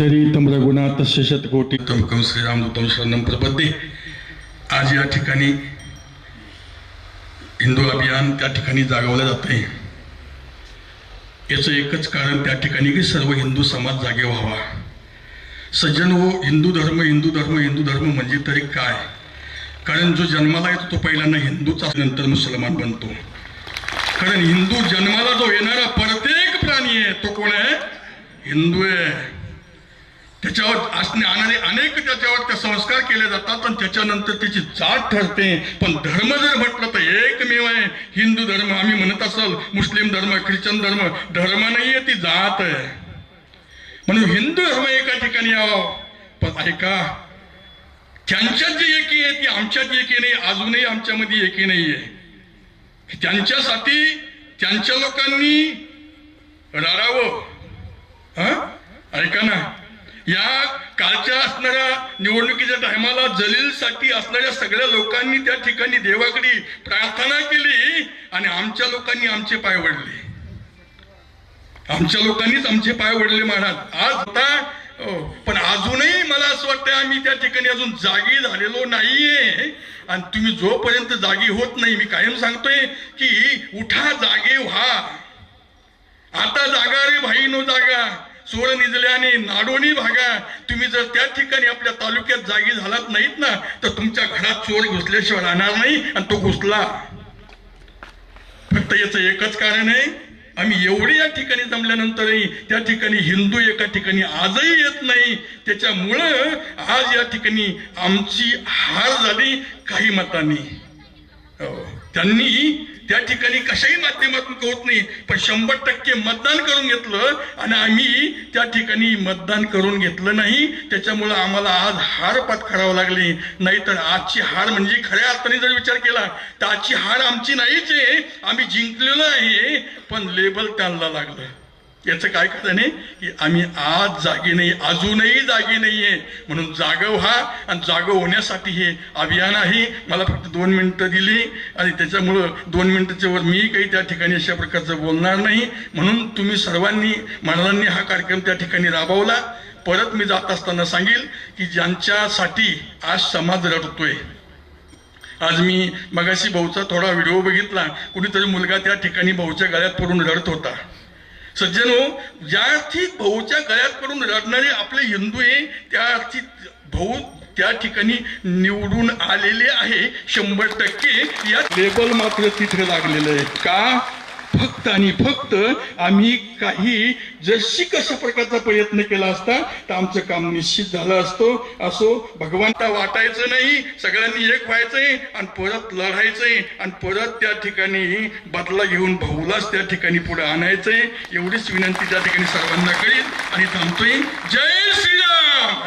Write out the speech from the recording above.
शरीतम रघुनाथ शतकोटी। तम श्रीरामदूतम शरणम प्रपद्ये। आज या ठिकाणी हिंदू अभियान त्या ठिकाणी जागवलं जाते याचं एकच कारण त्या ठिकाणी की सर्व हिंदू समाज जागे व्हावा. सज्जन हो हिंदू धर्म हिंदू धर्म हिंदू धर्म म्हणजे तरी काय? कारण जो जन्माला येतो तो पहिल्यांदा हिंदूचा नंतर मुसलमान बनतो. कारण हिंदू जन्माला जो येणारा प्रत्येक प्राणी आहे तो कोण आहे? हिंदू आहे. त्याच्यावर असणे अने- अनेक त्याच्यावर ते संस्कार केले जातात आणि त्याच्यानंतर त्याची जात ठरते. पण धर्म जर म्हटलं तर एकमेव आहे. हिंदू धर्म आम्ही म्हणत असाल मुस्लिम धर्म ख्रिश्चन धर्म धर्म नाहीये ती जात आहे. म्हणून हिंदू धर्म एका ठिकाणी यावं. पण ऐका त्यांच्यात जी एकी आहे ती आमच्यात एकी नाही अजूनही आमच्यामध्ये एकी नाही आहे त्यांच्यासाठी त्यांच्या लोकांनी रडावं. हा? ऐका ना. या कालच्या असणाऱ्या निवडणुकीच्या टायमाला जलीलसाठी असणाऱ्या सगळ्या लोकांनी त्या ठिकाणी देवाकडे प्रार्थना केली आणि आमच्या लोकांनी आमचे पाय वडले. आमच्या लोकांनीच आमचे पाय वडले महाराज. आज आता पण अजूनही मला असं वाटतं आम्ही त्या ठिकाणी अजून जागी झालेलो नाहीये. आणि तुम्ही जोपर्यंत जागी होत नाही मी कायम सांगतोय की उठा जागे व्हा. आता जागा रे भाई नो जागा. सोळ निजल्याने नाडोनी भागा. तुम्ही जर त्या ठिकाणी आपल्या तालुक्यात जागी झालात नाहीत ना तर तुमच्या घरात चोर घुसल्याशिवाय राहणार नाही आणि तो घुसला. फक्त याचं एकच कारण आहे आम्ही एवढे या ठिकाणी जमल्यानंतरही त्या ठिकाणी हिंदू एका ठिकाणी आजही येत नाही. त्याच्यामुळं आज या ठिकाणी आमची हार झाली काही मतांनी. हो. त्यांनी त्या ठिकाणी कशाही माध्यमातून होत नाही पण शंभर टक्के मतदान करून घेतलं आणि आम्ही त्या ठिकाणी मतदान करून घेतलं नाही. त्याच्यामुळं आम्हाला आज हार पत्करावं लागली. नाहीतर आजची हार म्हणजे खऱ्या अर्थाने जर विचार केला तर आजची हार आमची नाहीच आहे. आम्ही जिंकलेलो आहे पण लेबल त्यांना लागलं. याचं काय कारण आहे? की आम्ही आज जागी नाही अजूनही जागी नाहीये. म्हणून जागव व्हा आणि जागव होण्यासाठी हे अभियान आहे. मला फक्त दोन मिनिटं दिली आणि त्याच्यामुळं दोन मिनिटाच्या वर मी काही त्या ठिकाणी अशा प्रकारचं बोलणार नाही. म्हणून तुम्ही सर्वांनी मंडळांनी हा कार्यक्रम त्या ठिकाणी राबवला. परत मी जात असताना सांगेल की ज्यांच्यासाठी आज समाज रडतोय. आज मी मगाशी भाऊचा थोडा व्हिडिओ बघितला. कुणीतरी मुलगा त्या ठिकाणी भाऊच्या गळ्यात पडून रडत होता. सज्जनो ज्या अर्थी भाऊच्या गळ्यात पडून रडणारे आपले हिंदू आहे त्या अर्थी भाऊ त्या ठिकाणी निवडून आलेले आहे शंभर टक्के. या लेबल मात्र तिथे लागलेलं आहे. का? फक्त आणि फक्त आम्ही काही जशी कशा प्रकारचा प्रयत्न केला असता तर आमचं काम निश्चित झालं असतो. असो भगवंता वाटायचं नाही सगळ्यांनी एक व्हायचंय आणि परत लढायचंय आणि परत त्या ठिकाणी बदला घेऊन भाऊलाच त्या ठिकाणी पुढे आणायचंय. एवढीच विनंती त्या ठिकाणी सर्वांना करीन आणि थांबतोय. जय श्रीराम!